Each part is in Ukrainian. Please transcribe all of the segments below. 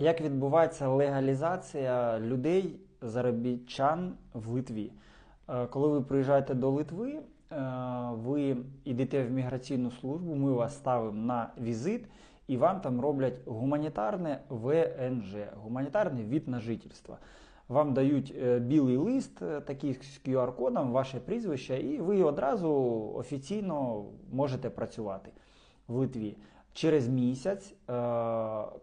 Як відбувається легалізація людей, заробітчан в Литві? Е, Коли ви приїжджаєте до Литви, е, ви йдете в міграційну службу, ми вас ставимо на візит, і вам там роблять гуманітарне ВНЖ, гуманітарний від на жительство. Вам дають е, білий лист, такий з QR-кодом, ваше прізвище, і ви одразу офіційно можете працювати в Литві. Через місяць, е,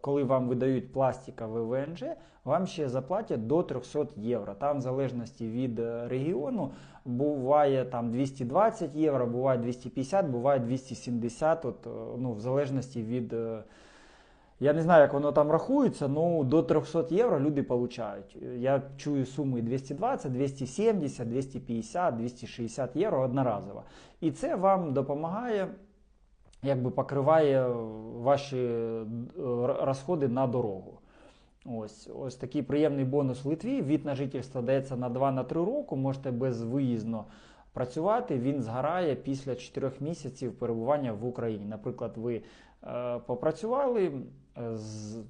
коли вам видають пластикове ВНЖ, вам ще заплатять до 300 євро. Там, в залежності від е, регіону, буває там 220 євро, буває 250, буває 270, от, е, ну, в залежності від. Я не знаю, як воно там рахується, ну до 300 євро люди получають. Я чую суми 220, 270, 250, 260 євро одноразово. І це вам допомагає якби покриває ваші е, розходи на дорогу. Ось, ось такий приємний бонус в Литві. Від на жительство дається на 2-3 роки, можете безвиїзно працювати. Він згорає після 4 місяців перебування в Україні. Наприклад, ви е, попрацювали, е, з,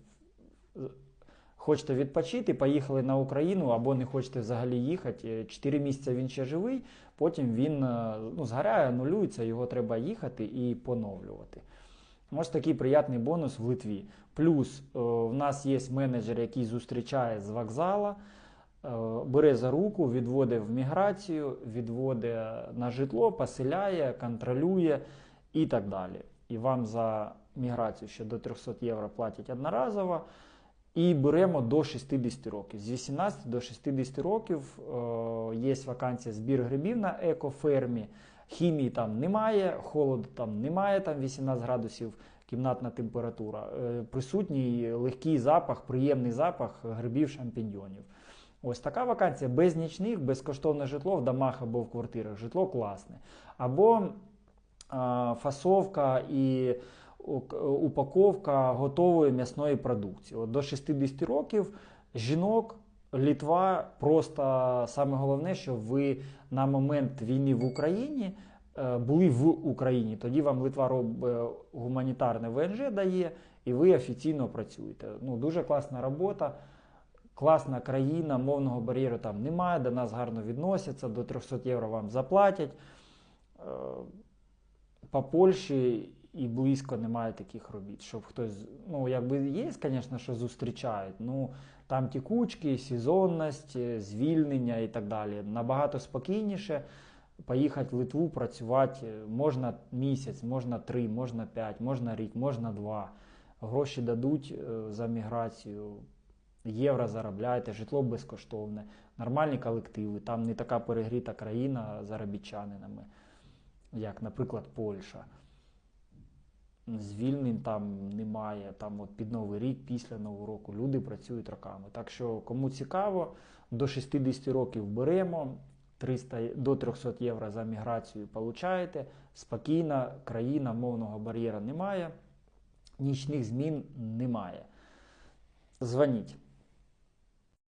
хочете відпочити, поїхали на Україну або не хочете взагалі їхати. 4 місяці він ще живий, потім він е, ну, згоряє, анулюється, його треба їхати і поновлювати. Ось такий приятний бонус в Литві. Плюс е, в нас є менеджер, який зустрічає з вокзала, е, бере за руку, відводить в міграцію, відводить на житло, поселяє, контролює і так далі. І вам за міграцію ще до 300 євро платять одноразово. І беремо до 60 років. З 18 до 60 років е, є вакансія збір грибів на екофермі. Хімії там немає, холоду там немає, там 18 градусів кімнатна температура. Е, присутній легкий запах, приємний запах грибів шампіньйонів. Ось така вакансія без нічних, безкоштовне житло в домах або в квартирах. Житло класне. Або е, фасовка і упаковка готової м'ясної продукції. От До 60 років жінок. Літва просто саме головне, що ви на момент війни в Україні е, були в Україні. Тоді вам Литва робить гуманітарне ВНЖ дає, і ви офіційно працюєте. Ну, Дуже класна робота, класна країна, мовного бар'єру там немає, до нас гарно відносяться, до 300 євро вам заплатять. Е, по Польщі і близько немає таких робіт, щоб хтось, ну якби є, звісно, що зустрічають. ну там тікучки, сезонність, звільнення і так далі. Набагато спокійніше поїхати в Литву, працювати можна місяць, можна три, можна п'ять, можна рік, можна два. Гроші дадуть е, за міграцію, євро заробляєте, житло безкоштовне, нормальні колективи. Там не така перегріта країна заробітчанинами, як, наприклад, Польща звільнень там немає. Там от під Новий рік, після Нового року люди працюють роками. Так що, кому цікаво, до 60 років беремо. 300 до 300 євро за міграцію получаєте. Спокійна країна, мовного бар'єра немає, нічних змін немає. Дзвоніть.